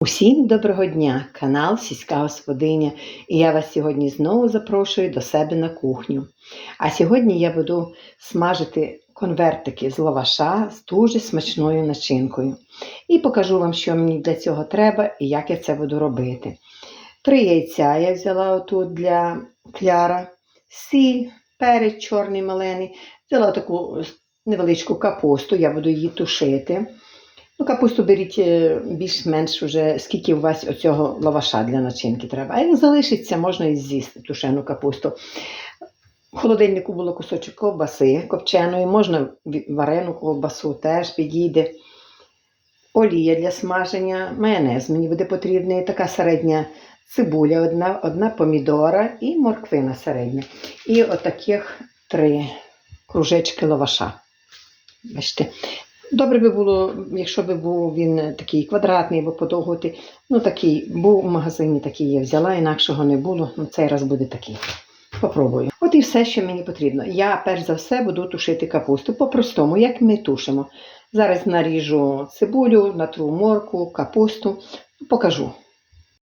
Усім доброго дня! Канал Сільська Господиня. І я вас сьогодні знову запрошую до себе на кухню. А сьогодні я буду смажити конвертики з лаваша з дуже смачною начинкою. І покажу вам, що мені для цього треба і як я це буду робити. Три яйця я взяла отут для кляра, сіль, перець чорний малений. Взяла таку невеличку капусту, я буду її тушити. Ну, капусту беріть е, більш-менш вже скільки у вас оцього лаваша для начинки треба. А як залишиться, можна і з'їсти тушену капусту. В холодильнику було кусочок ковбаси копченої, можна варену ковбасу теж підійде. Олія для смаження, майонез мені буде потрібний, така середня цибуля, одна, одна помідора і морквина середня. І отаких три кружечки лаваша. Бачите, Добре би було, якщо б був він такий квадратний або подовготий. Ну, такий був у магазині, такий я взяла, інакшого не було. Ну, цей раз буде такий. Попробую. От і все, що мені потрібно. Я перш за все буду тушити капусту по-простому, як ми тушимо. Зараз наріжу цибулю, натру морку, капусту. Покажу.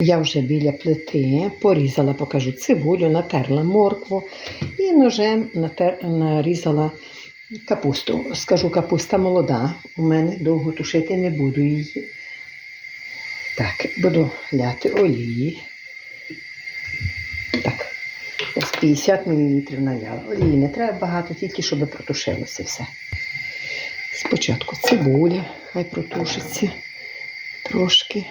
Я вже біля плити порізала, покажу цибулю, натерла моркву і ножем натер... нарізала Капусту. Скажу, капуста молода. У мене довго тушити не буду її. Так, буду ляти олії. Так, ось 50 мл наляла. Олії не треба багато, тільки щоб протушилося все. Спочатку цибуля, хай протушиться трошки.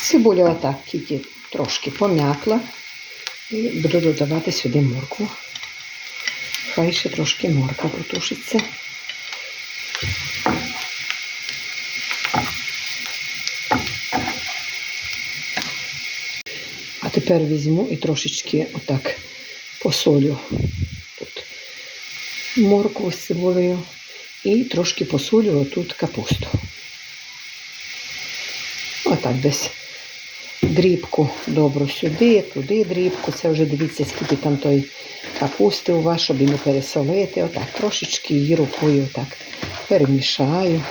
Цибуля отак тільки трошки пом'якла. І буду додавати сюди моркву. Хай ще трошки морква протушиться. А тепер візьму і трошечки отак посолю тут моркву з цибулею і трошки посолю отут капусту. Отак десь дрібку добру сюди, туди дрібку. Це вже дивіться, скільки там той капусти у вас, щоб не пересолити. Отак, трошечки її рукою отак перемішаю.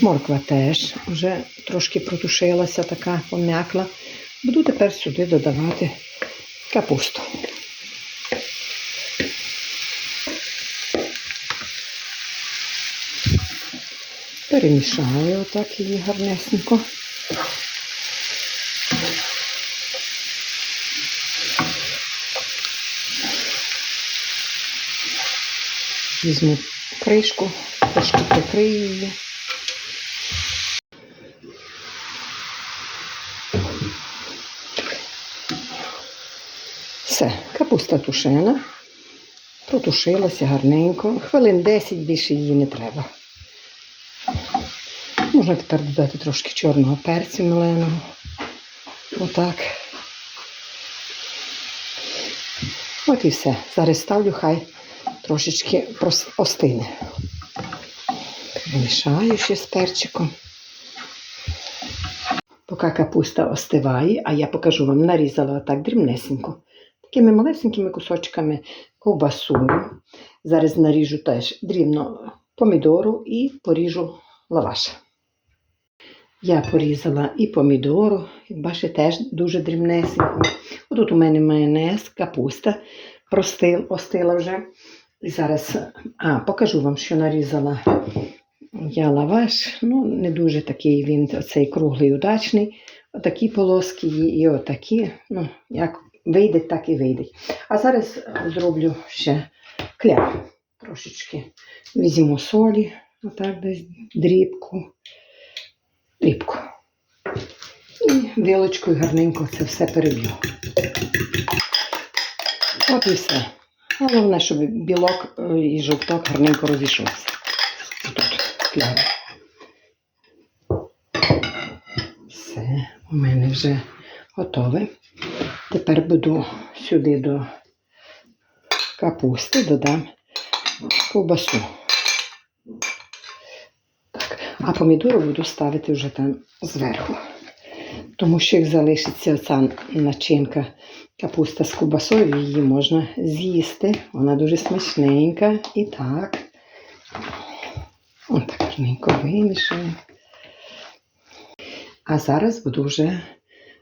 Морква теж вже трошки протушилася, така пом'якла. Буду тепер сюди додавати капусту. Перемішаю отак її гарнесенько. Візьму кришку, трошки прикрию її. Все, капуста тушена, протушилася гарненько. Хвилин 10 більше її не треба. Можна тепер додати трошки чорного перцю меленого. Отак. От і все. Зараз ставлю, хай трошечки остине. Мішаю ще з перчиком. Поки капуста остиває, а я покажу вам, нарізала отак дрібнесенько. Такими малесенькими кусочками ковбасу. Зараз наріжу теж дрібно помідору і поріжу лаваш. Я порізала і помідору, як бачите, теж дуже дрібнесенько. Отут у мене майонез, капуста простил, остила вже. І зараз а, покажу вам, що нарізала я лаваш. Ну, не дуже такий він, оцей круглий, удачний. Отакі полоски і отакі. Ну, як вийде, так і вийде. А зараз зроблю ще кляп. Трошечки візьму солі, отак десь дрібку дрібку. І вилочкою гарненько це все переб'ю. От і все. Головне, щоб білок е, і жовток гарненько розійшовся. Тут кляр. Все, у мене вже готове. Тепер буду сюди до капусти додам ковбасу. Так. А помідори буду ставити вже там зверху. Тому що як залишиться оця начинка капуста з кубасою, її можна з'їсти. Вона дуже смачненька. І так. Ось так гарненько вимішуємо. А зараз буду вже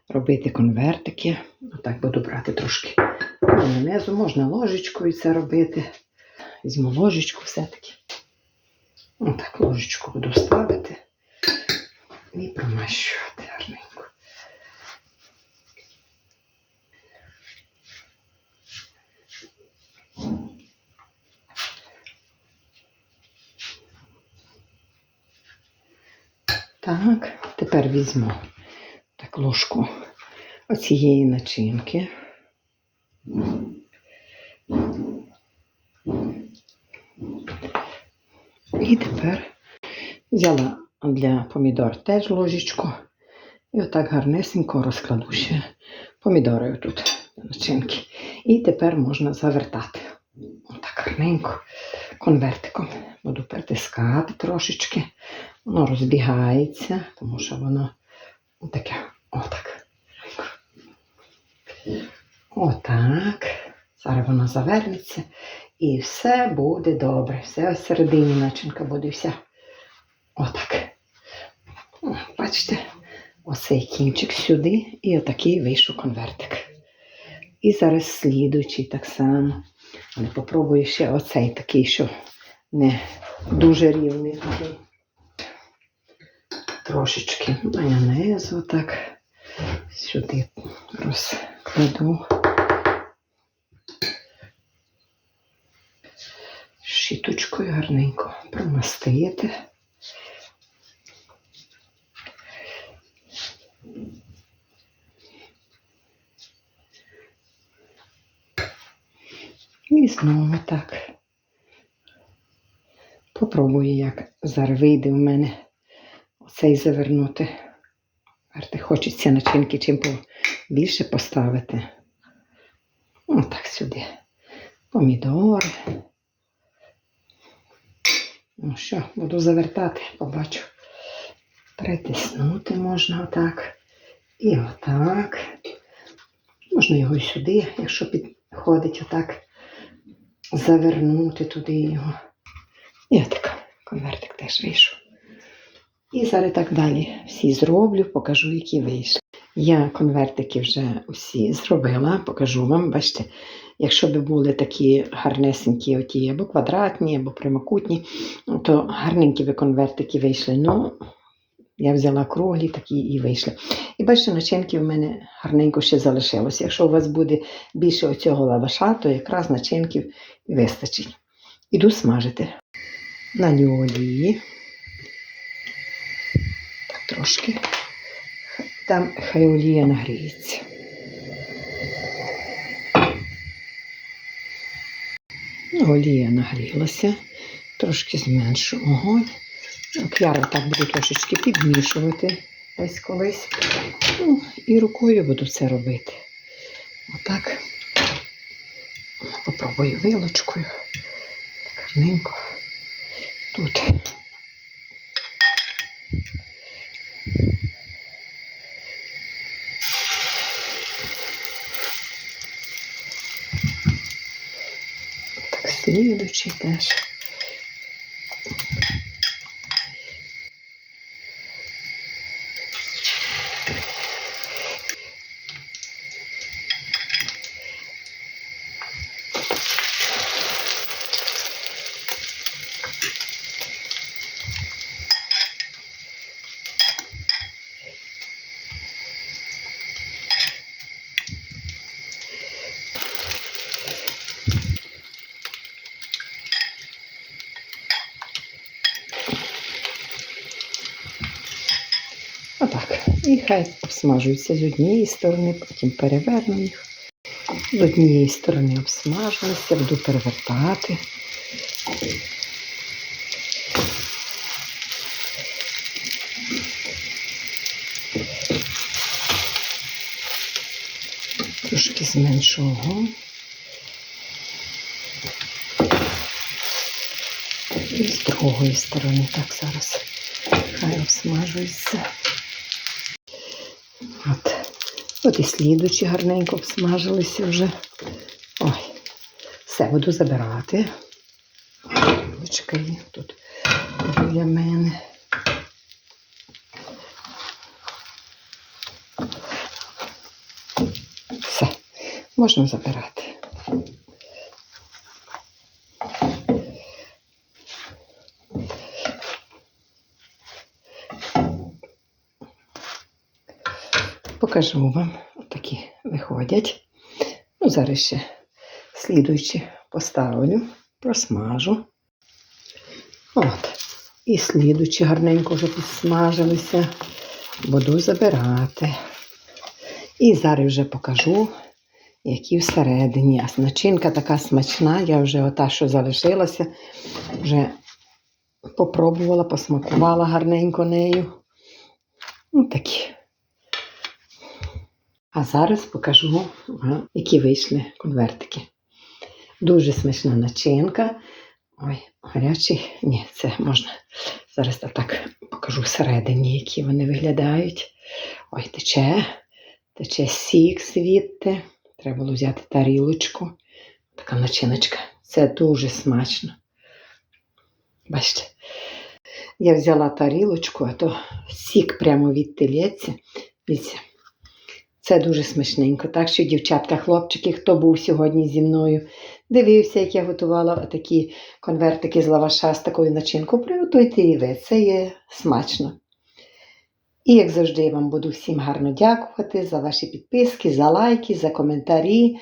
робити конвертики. Отак буду брати трошки майонезу. Можна ложечкою це робити. Візьму ложечку все-таки. Отак ложечку буду ставити і промащувати гарненько. Так, тепер візьму так ложку оцієї начинки. І тепер взяла для помідор теж ложечку. І отак гарнесенько розкладу ще помідори тут начинки. І тепер можна завертати. Отак гарненько конвертиком. Буду притискати трошечки. Воно розбігається, тому що воно таке отак. Отак. Зараз воно завернеться. І все буде добре. Все ось начинка буде вся. Отак. Бачите, оцей кінчик сюди і отакий вийшов конвертик. І зараз слідуючий так само. Але попробую ще оцей такий, що не дуже рівний такий. Трошечки майонезу так сюди розкладу. Щіточкою гарненько промастити. І знову так. Попробую, як зараз вийде у мене оцей завернути. Хочеться начинки чим більше поставити. Отак сюди. Помідори. Ну що, буду завертати, побачу. Притиснути можна отак. І отак. Можна його і сюди, якщо підходить, отак завернути туди його. І отак конвертик теж вийшов. І зараз так далі всі зроблю, покажу, які вийшли. Я конвертики вже усі зробила, покажу вам. Бачите, якщо б були такі гарнесенькі, оті або квадратні, або прямокутні, то гарненькі ви конвертики вийшли. Ну, я взяла круглі такі і вийшли. І бачите, начинки в мене гарненько ще залишилося. Якщо у вас буде більше оцього лаваша, то якраз начинків вистачить. Іду смажити. Налю олії. Трошки. Там хай олія нагріється. Ну, Олія нагрілася, трошки зменшу огонь. Я так буду трошечки підмішувати ось колись. Ну, і рукою буду це робити. Отак. Попробую вилочкою. Так гарненько. Тут. Так, слідучий теж. Отак. І хай обсмажуються з однієї сторони, потім переверну їх. З однієї сторони обсмажилися, буду перевертати. Трошки зменшу огонь. І з другої сторони так зараз хай обсмажується. От і слідучі гарненько обсмажилися вже. Ой, все буду забирати. Почекай, тут біля мене. Все, можна забирати. Покажу вам. Отакі виходять. Ну, зараз ще слідуючи поставлю, просмажу. От. І слідуючі гарненько вже підсмажилися. Буду забирати. І зараз вже покажу, які всередині. А начинка така смачна. Я вже ота, що залишилася, вже попробувала, посмакувала гарненько нею. Ну, такі. А зараз покажу які вийшли конвертики. Дуже смачна начинка. Ой, гарячий. Ні, це можна. Зараз я так покажу всередині, які вони виглядають. Ой, тече, тече сік звідти. Треба було взяти тарілочку. Така начиночка. Це дуже смачно. Бачите, я взяла тарілочку, а то сік прямо від телеці. Дивіться. Це дуже смачненько. Так що, дівчатка, хлопчики, хто був сьогодні зі мною, дивився, як я готувала такі конвертики з лаваша з такою начинкою, приготуйте і ви. Це є смачно. І, як завжди, я вам буду всім гарно дякувати за ваші підписки, за лайки, за коментарі.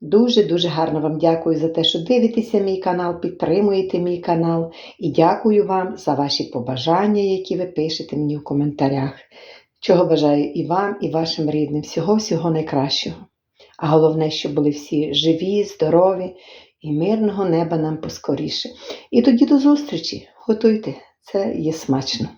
Дуже-дуже гарно вам дякую за те, що дивитеся мій канал, підтримуєте мій канал. І дякую вам за ваші побажання, які ви пишете мені в коментарях. Чого бажаю і вам, і вашим рідним. Всього-всього найкращого. А головне, щоб були всі живі, здорові і мирного неба нам поскоріше. І тоді до зустрічі. Готуйте, це є смачно.